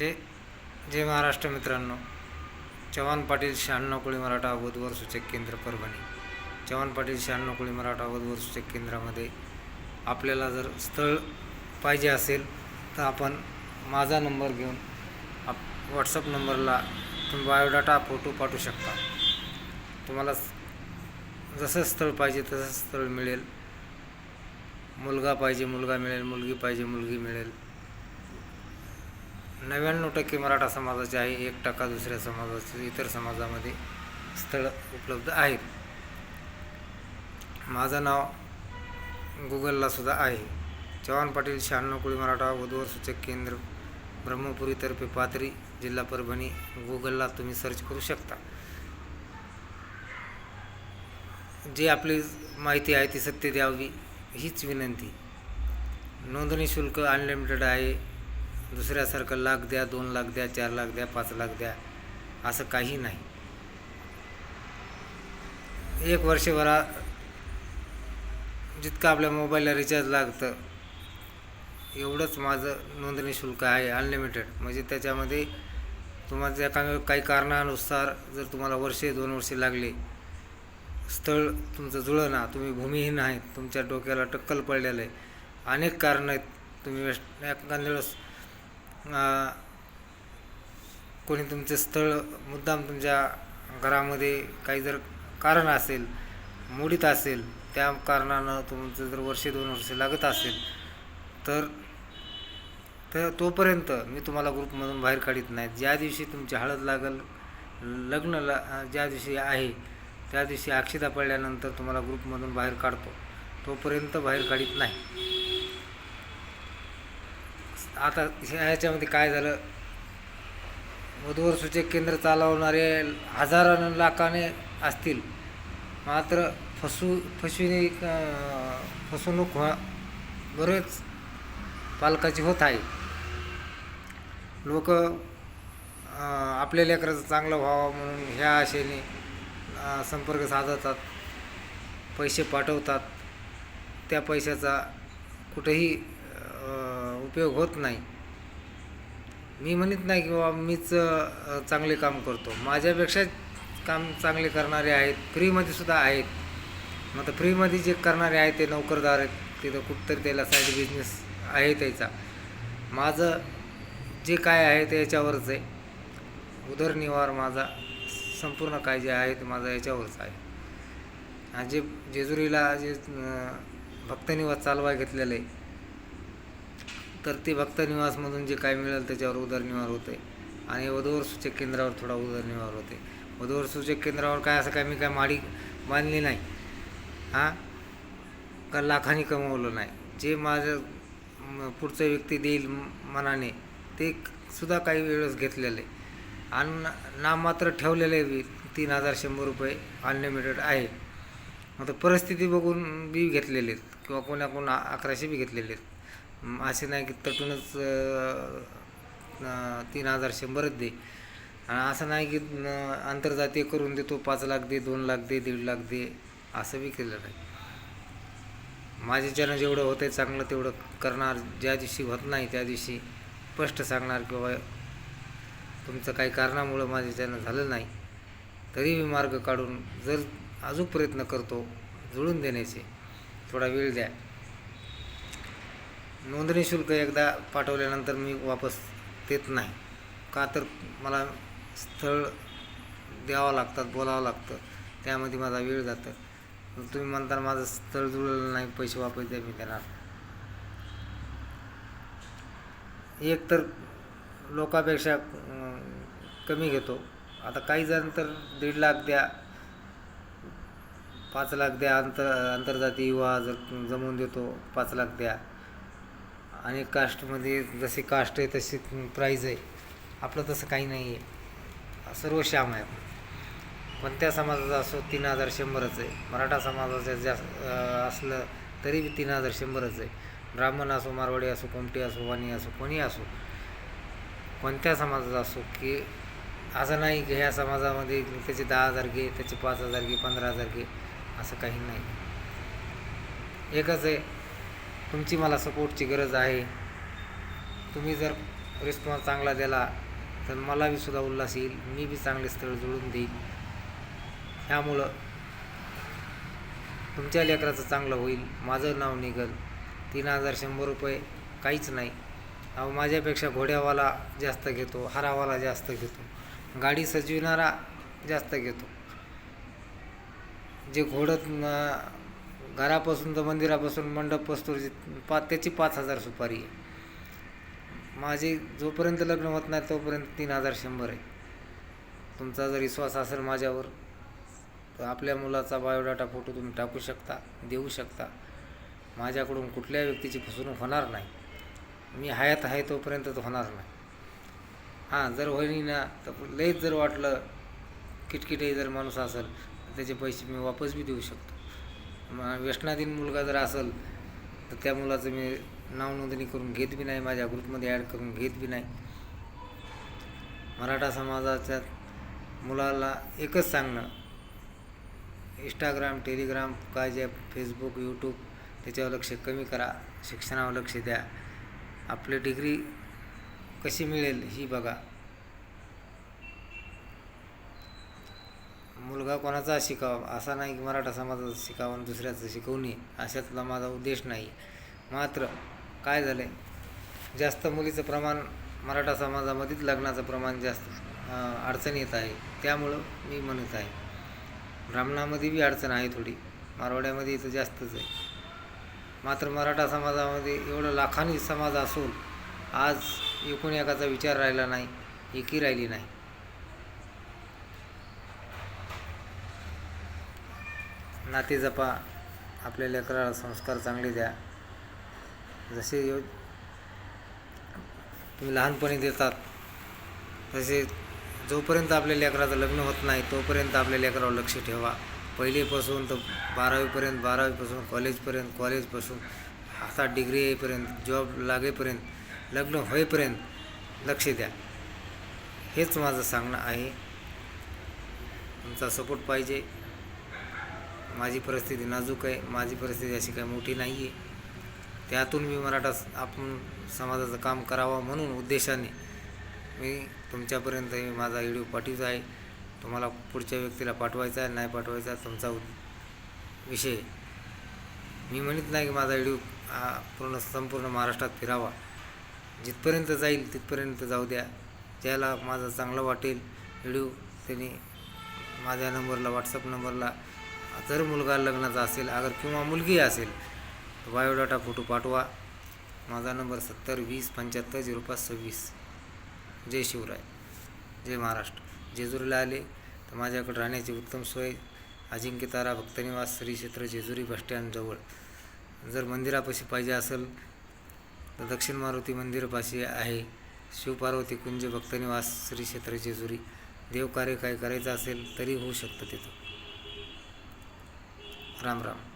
जे जय महाराष्ट्र मित्रांनो. चव्हाण पाटील शहाण्णव कोळी मराठा वर सूचक केंद्र परभणी. चव्हाण पाटील शहाण्णव कोळी मराठा वधूवर सूचक केंद्रामध्ये आपल्याला जर स्थळ पाहिजे असेल तर आपण माझा नंबर घेऊन आप व्हॉट्सअप नंबरला तुम्ही बायोडाटा फोटो पाठवू शकता. तुम्हाला जसं स्थळ पाहिजे तसं स्थळ मिळेल. मुलगा पाहिजे मुलगा मिळेल मुलगी पाहिजे मुलगी मिळेल. नव्याण्णव टक्के मराठा समाजाचे आहे एक टक्का दुसऱ्या समाजाचे इतर समाजामध्ये स्थळ उपलब्ध आहेत. माझं नाव गुगलला सुद्धा आहे. चव्हाण पाटील शहाण्णव कुळी मराठा वधूवर सूचक केंद्र ब्रह्मपुरीतर्फे पाथरी जिल्हा परभणी गुगलला तुम्ही सर्च करू शकता. जी आपली माहिती आहे ती सत्य द्यावी हीच विनंती. नोंदणी शुल्क अनलिमिटेड आहे. दुसऱ्यासारखं लाख द्या दोन लाख द्या चार लाख द्या पाच लाख द्या असं काही नाही. एक वर्षभरा जितकं आपल्या मोबाईलला रिचार्ज लागतं एवढंच माझं नोंदणी शुल्क आहे अनलिमिटेड म्हणजे त्याच्यामध्ये तुम्हाला ज्या काही काही कारणानुसार जर तुम्हाला वर्षे दोन वर्षे लागले स्थळ तुमचं जुळं ना तुम्ही भूमिहीन आहेत तुमच्या डोक्याला टक्कल पडलेलं आहे. अनेक कारणं आहेत तुम्ही वेस्ट एखाद्या कोणी तुमचं स्थळ मुद्दाम तुमच्या घरामध्ये काही जर कारण असेल मोडीत असेल त्या कारणानं तुमचं जर वर्षे दोन वर्षे लागत असेल तर तर तोपर्यंत मी तुम्हाला ग्रुपमधून बाहेर काढत नाही. ज्या दिवशी तुमची हळद लागल लग्न ला ज्या दिवशी आहे त्या दिवशी अक्षता पडल्यानंतर तुम्हाला ग्रुपमधून बाहेर काढतो. तोपर्यंत बाहेर काढत नाही. आता ह्या- ह्याच्यामध्ये काय झालं? वधूवर सूचक केंद्र चालवणारे हजारानं लाखाने असतील. मात्र फसू फसविणीक फसवणूक व्हा. बरेच पालकाची होत आहे. लोक आपल्या लेकराचं चांगलं व्हावं म्हणून ह्या आशेने संपर्क साधतात. पैसे पाठवतात. त्या पैशाचा कुठेही उपयोग होत नाही. मी म्हणत नाही की बाबा मीच चांगले काम करतो. माझ्यापेक्षा काम चांगले करणारे आहेत फ्रीमध्ये सुद्धा आहेत. मग आता फ्रीमध्ये जे करणारे आहेत ते नोकरदार आहेत तिथं कुठंतरी त्याला साईड बिझनेस आहे त्याचा. माझं जे काय आहे ते याच्यावरच आहे. उदरनिवार माझा संपूर्ण काय जे आहे ते माझं याच्यावरच आहे. आणि जे जेजुरीला जे भक्तनिवास चालवाय घेतलेलं आहे तर ते भक्तनिवासमधून जे काय मिळेल त्याच्यावर उदरनिवार होते आणि वधूवर सूचक केंद्रावर थोडा उदरनिवार होते वधूवर सूचक केंद्रावर काय असं काय मी काय माडी बांधली नाही. हां? का लाखांनी कमवलं नाही. जे माझं पुढचं व्यक्ती देईल मनाने ते सुद्धा काही वेळेस घेतलेले. आणि ना- नाममात्र ठेवलेले बी तीन हजार शंभर रुपये अनलिमिटेड आहे. मग आता परिस्थिती बघून बी घेतलेले आहेत किंवा कोणा अकराशे बी घेतलेले आहेत असे नाही की तटूनच तीन हजार शंभरच दे. आणि असं नाही की आंतरजातीय करून देतो पाच लाख दे दोन लाख दे दीड लाख दे असं बी केलं नाही. माझ्याच्यानं जेवढं होतं आहे चांगलं तेवढं करणार. ज्या दिवशी होत नाही त्या दिवशी स्पष्ट सांगणार किंवा तुमचं काही कारणामुळं माझ्याच्यानं झालं नाही. तरी मी मार्ग काढून जर अजून प्रयत्न करतो जुळून देण्याचे थोडा वेळ द्या. नोंदणी शुल्क एकदा पाठवल्यानंतर मी वापस देत नाही. का तर मला स्थळ द्यावं लागतात बोलावं लागतं. त्यामध्ये माझा वेळ जातं. तुम्ही म्हणता माझं स्थळ जुळलं नाही पैसे वापस द्या मी देणार. एक तर लोकापेक्षा कमी घेतो. आता काही जण तर दीड लाख द्या पाच लाख द्या आंतर आंतरजातीय विवाह जर जमवून देतो पाच लाख द्या. आणि कास्टमध्ये जशी कास्ट आहे तशी प्राईज आहे. आपलं तसं काही नाही आहे सर्व श्याम आहे कोणत्या समाजाचा असो तीन हजार शंभरच आहे. मराठा समाजाचं जास्त असलं तरी बी तीन हजार शंभरच आहे. ब्राह्मण असो मारवाडी असो कोमटी असो वाणी असो कोणी असो. कोणत्या समाजाचा असो की असं नाही की ह्या समाजामध्ये त्याचे दहा हजार घे त्याचे पाच हजार घे पंधरा हजार घे असं काही नाही. एकच आहे तुमची मला सपोर्टची गरज आहे. तुम्ही जर रिस्पॉन्स चांगला दिला तर मला बी सुद्धा उल्हास येईल. मी बी चांगले स्थळ जुळून देईल ह्यामुळं तुमच्या लेकराचं चांगलं होईल. माझं नाव निघल. तीन हजार शंभर रुपये काहीच नाही. अहो माझ्यापेक्षा घोड्यावाला जास्त घेतो हारावाला जास्त घेतो. गाडी सजविणारा जास्त घेतो. जे घोडत घरापासून तर मंदिरापासून मंडप पस्तूर पा त्याची पाच हजार सुपारी आहे. माझे जोपर्यंत लग्न होत नाही तोपर्यंत तीन हजार शंभर आहे. तुमचा जर विश्वास असेल माझ्यावर तर आपल्या मुलाचा बायोडाटा फोटो तुम्ही टाकू शकता देऊ शकता. माझ्याकडून कुठल्या व्यक्तीची फसवणूक होणार नाही. मी हयात आहे तोपर्यंत तर होणार नाही. हां जर होईल ना तर लईच जर वाटलं किटकिटही जर माणूस असेल तर त्याचे पैसे मी वापस बी देऊ शकतो. व्यसनाधीन मुलगा जर असेल तर त्या मुलाचं मी नावनोंदणी करून घेत बी नाही माझ्या ग्रुपमध्ये ॲड करून घेत बी नाही. मराठा समाजाच्या मुलाला एकच सांगणं इंस्टाग्राम टेलिग्राम काय जे फेसबुक यूट्यूब त्याच्यावर लक्ष कमी करा शिक्षणावर लक्ष द्या. आपली डिग्री कशी मिळेल ही बघा. मुलगा कोणाचा शिकावा? असा नाही की मराठा समाजाचं शिकावं आणि दुसऱ्याचं शिकवू नये अशातला माझा उद्देश नाही. मात्र काय झालं आहे जास्त मुलीचं प्रमाण मराठा समाजामध्येच लग्नाचं प्रमाण जास्त अडचण येत आहे. त्यामुळं मी म्हणत आहे ब्राह्मणामध्ये बी अडचण आहे थोडी. मारवाड्यामध्ये इथं जास्तच आहे. मात्र मराठा समाजामध्ये एवढं लाखांनी समाज असून आज एकूण एकाचा विचार राहिला नाही एकी राहिली नाही. नाते जपा आपल्या लेकराला संस्कार चांगले द्या. जसे यो तुम्ही लहानपणी देतात तसे जोपर्यंत आपल्या लेकराचं लग्न होत नाही तोपर्यंत आपल्या लेकरावर लक्ष ठेवा. पहिलीपासून तर बारावीपर्यंत बारावीपासून कॉलेजपर्यंत कॉलेजपासून हातात डिग्री येईपर्यंत जॉब लागेपर्यंत लग्न होईपर्यंत लक्ष द्या. हेच माझं सांगणं आहे. तुमचा सपोर्ट पाहिजे. माझी परिस्थिती नाजूक आहे माझी परिस्थिती अशी काही मोठी नाही आहे त्यातून मी मराठा आपण समाजाचं काम करावं म्हणून उद्देशाने मी तुमच्यापर्यंत माझा व्हिडिओ पाठवत आहे. तुम्हाला पुढच्या व्यक्तीला पाठवायचा आहे नाही पाठवायचा आहे तुमचा विषय मी म्हणत नाही की माझा व्हिडिओ हा पूर्ण संपूर्ण महाराष्ट्रात फिरावा. जिथपर्यंत जाईल तिथपर्यंत जाऊ द्या. ज्याला माझा चांगला वाटेल व्हिडिओ त्यांनी माझ्या नंबरला व्हॉट्सअप नंबरला जर मुलगा लग्नाचा असेल अगर किंवा मुलगी असेल तर बायोडाटा फोटो पाठवा. माझा नंबर सत्तर वीस पंच्याहत्तर झिरो पाच सव्वीस. जय शिवराय. जय महाराष्ट्र. जेजुरीला आले तर माझ्याकडे राहण्याची उत्तम सोय अजिंक्य तारा भक्तनिवास श्री क्षेत्र जेजुरी बसस्टँडजवळ जर मंदिरापाशी पाहिजे असेल तर दक्षिण मारुती मंदिरापाशी आहे. शिवपार्वती कुंज भक्तनिवास श्री क्षेत्र जेजुरी. देवकार्य काय करायचं असेल तरी होऊ शकतं तिथं. राम राम.